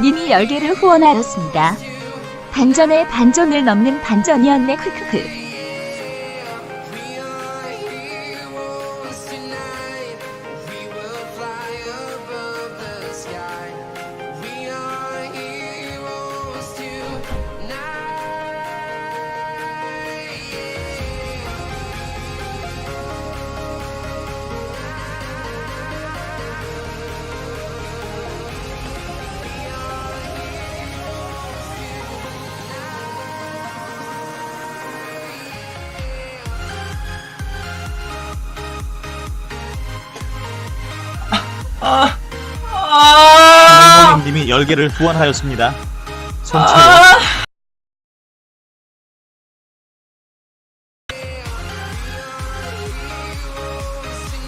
님이 열개를 후원하였습니다. 반전에 반전을 넘는 반전이었네 크크크. 아! 아! 님이 10개를 후원하였습니다. 손채 아!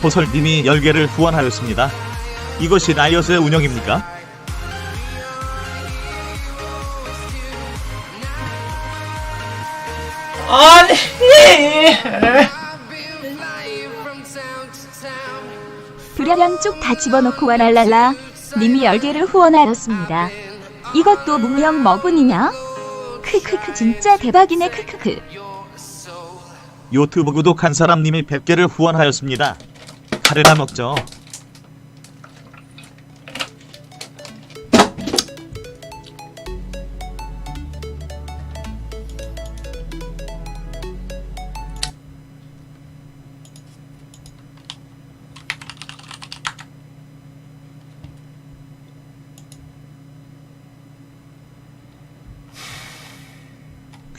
호설님이 10개를 후원하였습니다. 이것이 라이엇의 운영입니까? 아니! I've been flying from town to town. 불야량 쪽다 집어넣고 와랄랄라. 님이 열개를 후원하였습니다. 이것도 문명 머분이냐? 크크크 진짜 대박이네 크크크. 유튜브 구독한 사람님이 100개를 후원하였습니다. 카레나 먹죠.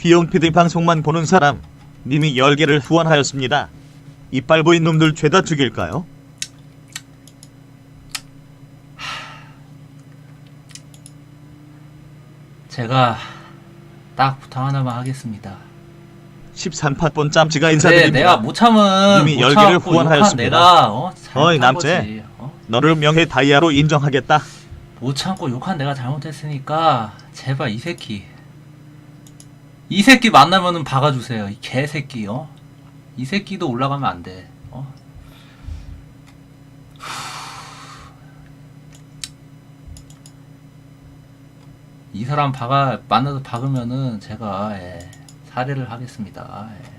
귀여운 PD 방송만 보는 사람 님이 10개를 후원하였습니다. 이빨 보인 놈들 죄다 죽일까요? 제가 딱 부탁 하나만 하겠습니다. 13팟본 짬찌가 그래, 인사드립니다. 내가 못 참은 이미 못열 참고 개를 욕한 후원하였습니다. 내가 어? 어이, 남재. 어? 너를 명예 다이아로 인정하겠다. 못 참고 욕한 내가 잘못했으니까 제발 이 새끼 이 새끼 만나면은 박아주세요 이 개새끼 어? 이 새끼도 올라가면 안 돼 어? 이 사람 박아 만나서 박으면은 제가 예, 살해를 하겠습니다 예.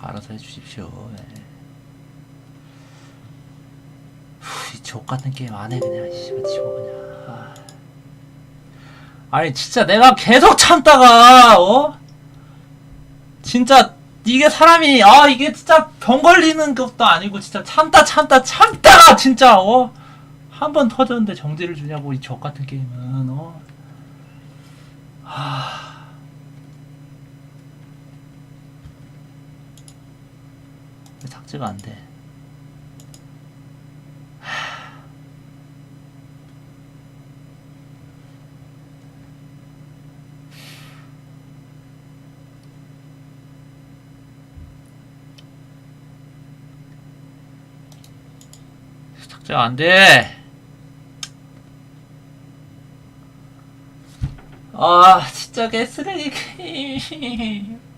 알아서 해주십시오 예. 이 족 같은 게임 안해 그냥 씨발 치고 그냥 아. 아니 진짜 내가 계속 참다가 어? 진짜 이게 사람이 아 이게 진짜 병 걸리는 것도 아니고 진짜 참다 참다 참다가 진짜 어? 한 번 터졌는데 정지를 주냐고 이족 같은 게임은 어? 하... 왜 삭제가 안 돼? 삭제가 안 돼. 아, 진짜 개 쓰레기 게임.